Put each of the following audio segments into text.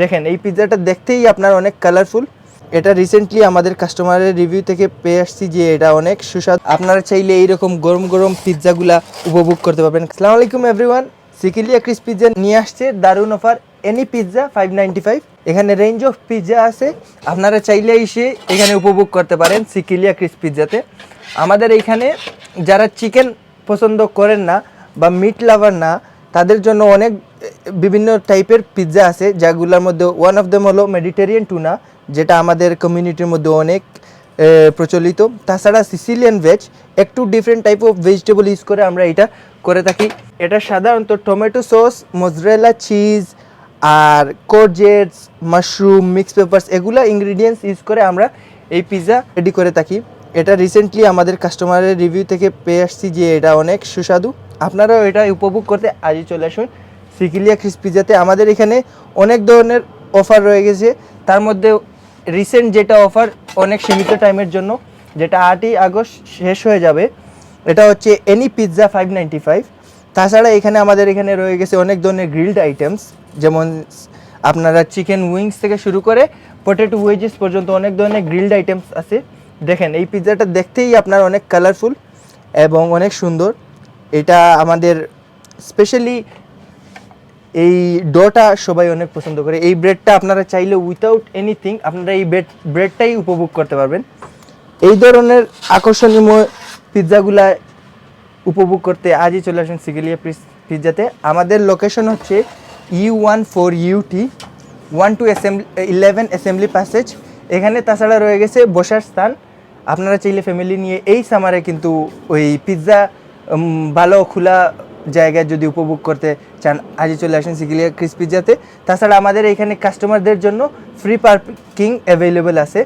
দেখেন, এই পিৎজাটা দেখতেই আপনার অনেক কালারফুল এটা রিসেন্টলি আমাদের কাস্টমারের রিভিউ থেকে পেয়ে আসছি যে এটা অনেক সুস্বাদু। আপনারা চাইলে এইরকম গরম গরম পিৎজাগুলা উপভোগ করতে পারবেন। আসসালামু আলাইকুম এভরিওয়ান সিকিলিয়া ক্রিস পিৎজা নিয়ে আসছে। দারুণ offer any pizza five ninety five এখানে রেঞ্জ অফ পিৎজা আছে। আপনারা চাইলে এসে এখানে উপভোগ করতে পারেন সিকিলিয়া ক্রিস পিৎজাতে আমাদের এইখানে যারা চিকেন পছন্দ করেন না বা মিট লাভার না, তাদের জন্য অনেক বিভিন্ন টাইপের পিৎজা আছে, যেগুলোর মধ্যে ওয়ান অফ দেম হলো মেডিটেরিয়ান টুনা যেটা আমাদের কমিউনিটির মধ্যে অনেক প্রচলিত। তাছাড়া সিসিলিয়ান ভেজ একটু different type of vegetable use করে আমরা এটা করে থাকি। এটা সাধারণত টমেটো সস মজরেলা চিজ আর কোরজেটস মাশরুম মিক্স পেপারস এগুলা ইনগ্রিডিয়েন্টস ইউজ করে আমরা এই পিৎজা রেডি করে থাকি। এটা রিসেন্টলি আমাদের কাস্টমারের রিভিউ থেকে পেয়ে আসছি যে এটা অনেক সুস্বাদু। আপনারাও এটা উপভোগ করতে আজই চলে আসুন। সিকিলিয়া ক্রিস পিৎজাতে আমাদের এখানে অনেক ধরনের অফার রয়ে গেছে। তার মধ্যে রিসেন্ট যেটা অফার অনেক সীমিত টাইমের জন্য, যেটা আটই আগস্ট শেষ হয়ে যাবে, এটা হচ্ছে any pizza five ninety five তাছাড়া এখানে আমাদের এখানে রয়ে গেছে অনেক ধরনের গ্রিলড আইটেমস যেমন আপনারা চিকেন উইংস থেকে শুরু করে পটেটো ওয়েজেস পর্যন্ত অনেক ধরনের গ্রিলড আইটেমস আছে। দেখেন, এই পিৎজাটা দেখতেই আপনার অনেক কালারফুল এবং অনেক সুন্দর। এটা আমাদের স্পেশালি এই ডোটা সবাই অনেক পছন্দ করে। এই ব্রেডটা আপনারা চাইলে উইথাউট এনিথিং আপনারা এই ব্রেড ব্রেডটাই উপভোগ করতে পারবেন। এই ধরনের আকর্ষণীয় পিৎজাগুলা উপভোগ করতে আজই চলে আসুন সিগেলিয়া পিৎজাতে। আমাদের লোকেশন হচ্ছে U one four UT one two assembly eleven assembly passage এখানে তাছাড়া রয়ে গেছে বসার স্থান। আপনারা চাইলে ফ্যামিলি নিয়ে এই সামারে কিন্তু ওই পিৎজা ভালো খোলা জায়গায় যদি উপভোগ করতে চান, আজই চলে আসেন সিগিলিয়া ক্রিস পিৎজাতে তাছাড়া আমাদের এখানে কাস্টমারদের জন্য ফ্রি পার্কিং অ্যাভেলেবেল আছে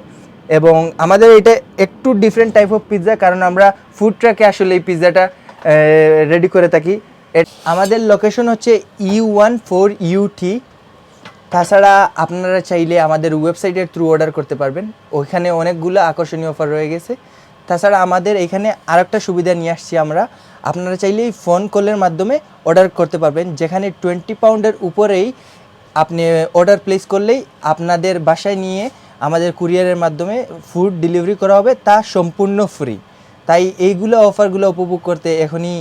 এবং আমাদের এটা একটু ডিফারেন্ট টাইপ অফ পিৎজা কারণ আমরা ফুড ট্রাকে আসলে এই পিৎজাটা রেডি করে থাকি। আমাদের লোকেশন হচ্ছে ইউ ওয়ান ফোর ইউটি তাছাড়া আপনারা চাইলে আমাদের ওয়েবসাইটের থ্রু অর্ডার করতে পারবেন। ওইখানে অনেকগুলো আকর্ষণীয় অফার রয়ে গেছে। তাছাড়া আমাদের এখানে আরেকটা সুবিধা নিয়ে আসছি আমরা। আপনারা চাইলেই ফোন কলের মাধ্যমে অর্ডার করতে পারবেন। যেখানে টোয়েন্টি পাউন্ডের উপরেই আপনি অর্ডার প্লেস করলেই আপনাদের বাসায় নিয়ে আমাদের কুরিয়ারের মাধ্যমে ফুড ডেলিভারি করা হবে, তা সম্পূর্ণ ফ্রি তাই এইগুলো অফারগুলো উপভোগ করতে এখনই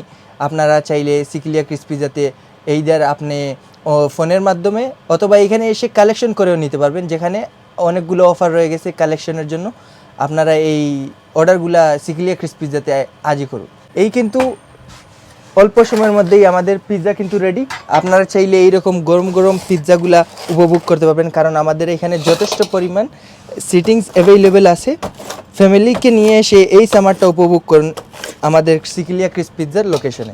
আপনারা চাইলে সিকিলিয়া ক্রিসপি যাতে এইদের আপনি ফোনের মাধ্যমে অথবা এখানে এসে কালেকশন করেও নিতে পারবেন, যেখানে অনেকগুলো অফার রয়ে গেছে কালেকশনের জন্য। আপনারা এই অর্ডারগুলা সিকিলিয়া ক্রিসপি যাতে আজই করুন। এই কিন্তু অল্প সময়ের মধ্যেই আমাদের পিৎজা কিন্তু রেডি আপনারা চাইলে এইরকম গরম গরম পিৎজাগুলা উপভোগ করতে পারবেন, কারণ আমাদের এখানে যথেষ্ট পরিমাণ সিটিংস অ্যাভেলেবেল আছে। ফ্যামিলিকে নিয়ে এসে এই সামারটা উপভোগ করুন আমাদের সিকিলিয়া ক্রিস পিৎজার লোকেশনে